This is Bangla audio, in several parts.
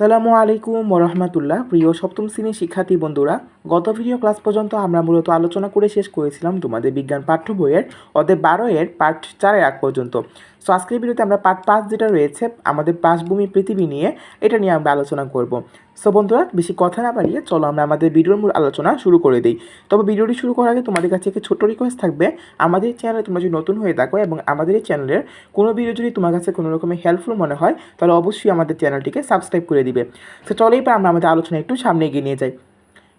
সালামু আলাইকুম রহমতুল্লাহ প্রিয় সপ্তম শ্রেণির শিক্ষার্থী বন্ধুরা, গত ভিডিও ক্লাস পর্যন্ত আমরা মূলত আলোচনা করে শেষ করেছিলাম তোমাদের বিজ্ঞান পাঠ্য বইয়ের অধ্যায় বারো এর পার্ট চারের আগ পর্যন্ত। সো আজকের ভিডিওতে আমরা পার্ট পাঁচ যেটা রয়েছে, আমাদের পাশভূমি পৃথিবী নিয়ে, এটা নিয়ে আমরা আলোচনা করব। সো বন্ধুরা, বেশি কথা না বাড়িয়ে চলো আমরা আমাদের ভিডিওর মূল আলোচনা শুরু করে দিই। তবে ভিডিওটি শুরু করার আগে তোমাদের কাছে একটি ছোট্ট রিকোয়েস্ট থাকবে, আমাদের চ্যানেলে তোমরা যদি নতুন হয়ে থাকো এবং আমাদের এই চ্যানেলের কোনো ভিডিও যদি তোমার কাছে কোনো রকমের হেল্পফুল মনে হয়, তাহলে অবশ্যই আমাদের চ্যানেলটিকে সাবস্ক্রাইব করে দিবে। তো চলো এবার আমরা আমাদের আলোচনা একটু সামনে এগিয়ে নিয়ে যাই।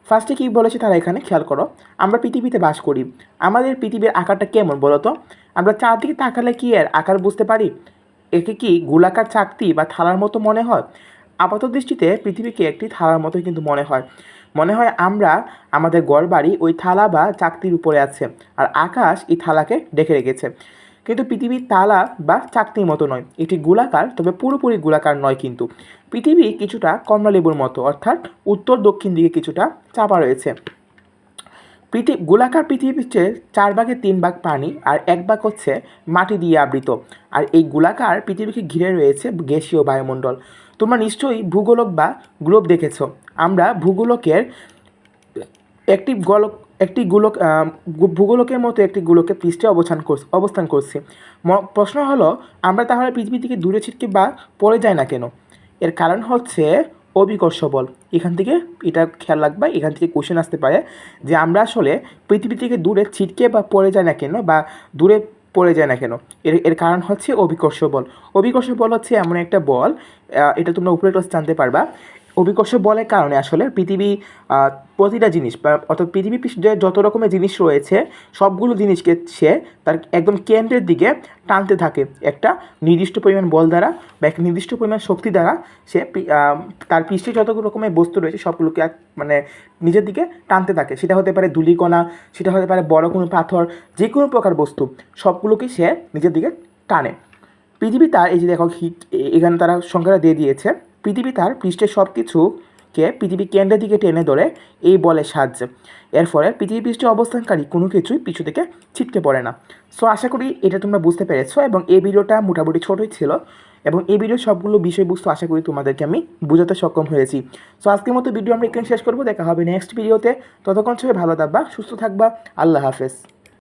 ফার্স্টে কী বলেছে তারা এখানে? খেয়াল করো, আমরা পৃথিবীতে বাস করি। আমাদের পৃথিবীর আকারটা কেমন বলো তো? আমরা চারদিকে তাকালে কি এর আকার বুঝতে পারি? একে কি গোলাকার চাকতি বা থালার মতো মনে হয়? আপাত দৃষ্টিতে পৃথিবীকে একটি থালার মতো কিন্তু মনে হয়। মনে হয় আমরা, আমাদের গড় বাড়ি ওই থালা বা চাকতির উপরে আছে, আর আকাশ এই থালাকে ডেকে রেখেছে। কিন্তু পৃথিবীর তালা বা চাকতির মতো নয়। এটি গোলাকার, তবে পুরোপুরি গোলাকার নয় কিন্তু। পৃথিবী কিছুটা কমলালেবুর মতো, অর্থাৎ উত্তর দক্ষিণ দিকে কিছুটা চাপা রয়েছে। পৃথিবী গোলাকার পৃথিবীর চেয়ে চার ভাগের তিন ভাগ পানি আর এক ভাগ হচ্ছে মাটি দিয়ে আবৃত। আর এই গোলাকার পৃথিবীকে ঘিরে রয়েছে গ্যাসীয় বায়ুমণ্ডল। তোমরা নিশ্চয়ই ভূগোলক বা গ্লোব দেখেছ। আমরা ভূগোলকের একটি গোলক একটি গোলক ভূগোলকের মতো একটি গোলকের পৃষ্ঠে অবস্থান করছি, অবস্থান করছে। প্রশ্ন হলো, আমরা তাহলে পৃথিবী থেকে দূরে ছিটকে বা পড়ে যাই না কেন? এর কারণ হচ্ছে অভিকর্ষ বল। এখান থেকে এটা খেয়াল রাখবা, এখান থেকে কোশ্চেন আসতে পারে যে আমরা আসলে পৃথিবী থেকে দূরে ছিটকে বা পড়ে যায় না কেন বা দূরে পড়ে যায় না কেন। এর এর কারণ হচ্ছে অভিকর্ষ বল। অভিকর্ষ বল হচ্ছে এমন একটা বল এটা তোমরা উপরে ক্লাস জানতে পারবা অভিকর্ষ বলের কারণে আসলে পৃথিবী প্রতিটা জিনিস অর্থাৎ পৃথিবী পৃষ্ঠে যত রকমের জিনিস রয়েছে, সবগুলো জিনিসকে সে তার একদম কেন্দ্রের দিকে টানতে থাকে। একটা নির্দিষ্ট পরিমাণ বল দ্বারা বা একটা নির্দিষ্ট পরিমাণ শক্তি দ্বারা সে তার পৃষ্ঠে যত রকমের বস্তু রয়েছে, সবগুলোকে মানে নিজের দিকে টানতে থাকে। সেটা হতে পারে ধূলিকণা, সেটা হতে পারে বড় কোনো পাথর, যে কোনো প্রকার বস্তু, সবগুলোকে সে নিজের দিকে টানে। পৃথিবী তার, এই যে, দেখো, হিট এখানে তারা সংখ্যাটা দিয়ে দিয়েছে। পৃথিবী তার পৃষ্ঠের সব কিছুকে পৃথিবী কেন্দ্রের দিকে টেনে ধরে এই বলের সাহায্যে। এর ফলে পৃথিবী পৃষ্ঠে অবস্থানকারী কোনো কিছুই পিছু থেকে ছিটকে পড়ে না। সো আশা করি এটা তোমরা বুঝতে পেরেছ এবং এই ভিডিওটা মোটামুটি ছোটোই ছিল এবং এই ভিডিওর সবগুলো বিষয়বস্তু আশা করি তোমাদেরকে আমি বোঝাতে সক্ষম হয়েছি। সো আজকের মতো ভিডিও আমরা এখানে শেষ করব। দেখা হবে নেক্সট ভিডিওতে ততক্ষণ সবাই ভালো থাকবা, সুস্থ থাকবা। আল্লাহ হাফেজ।